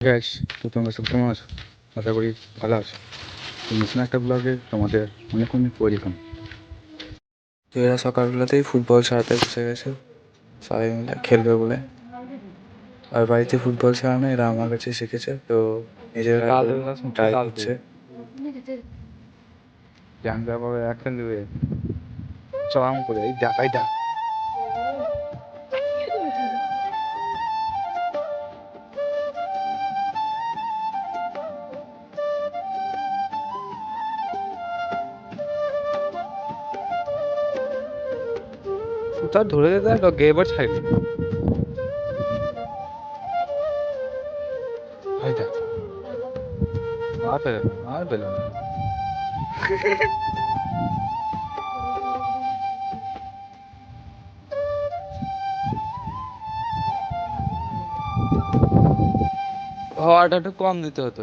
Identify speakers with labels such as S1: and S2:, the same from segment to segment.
S1: Gas তো তোমরা সব কেমন আছো? আশা করি ভালো আছো। তো নতুন একটা ব্লগে তোমাদের অনেক অনেক ওয়েলকাম তো এরা সকালবেলাতেই ফুটবল ছাড়াতে বসে গেছে। সবাই মিলে খেলবে বলে। আর বাড়িতে ফুটবল ছাড়ানো এরা আমার কাছে শিখেছে। তো নিজেরা ট্রাই করছে। জানতে পারবে একটা দেবে চলাম করে এই দেখ এই তার ধরে যেতে আর গেবার এই দেখ। আর পেল না হওয়াটা একটু কম দিতে হতো।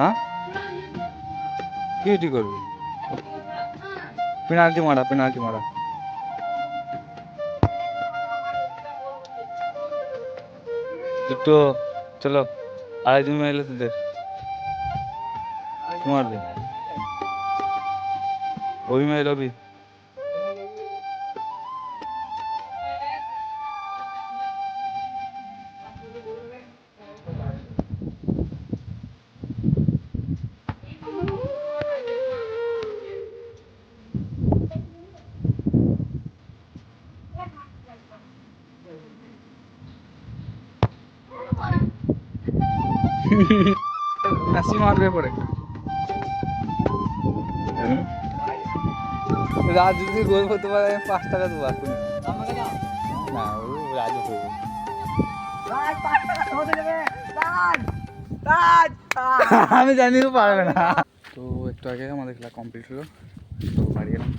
S1: হ্যাঁ? কি করবি? পেনাল্টি মারা পেনাল্টি মারা। একটু চলো আড়াই দিন মাইলে তোদের তোমার অভি মাইল রবি। হাসি মারবে পরে রাজু যদি গোল করতে পারে আমি পাঁচ টাকা দেবো এখন না ও রাজু করবে আমি জানি পারবে না তো একটু আগে আমাদের খেলা কমপ্লিট হলো তো বাড়ি গেলাম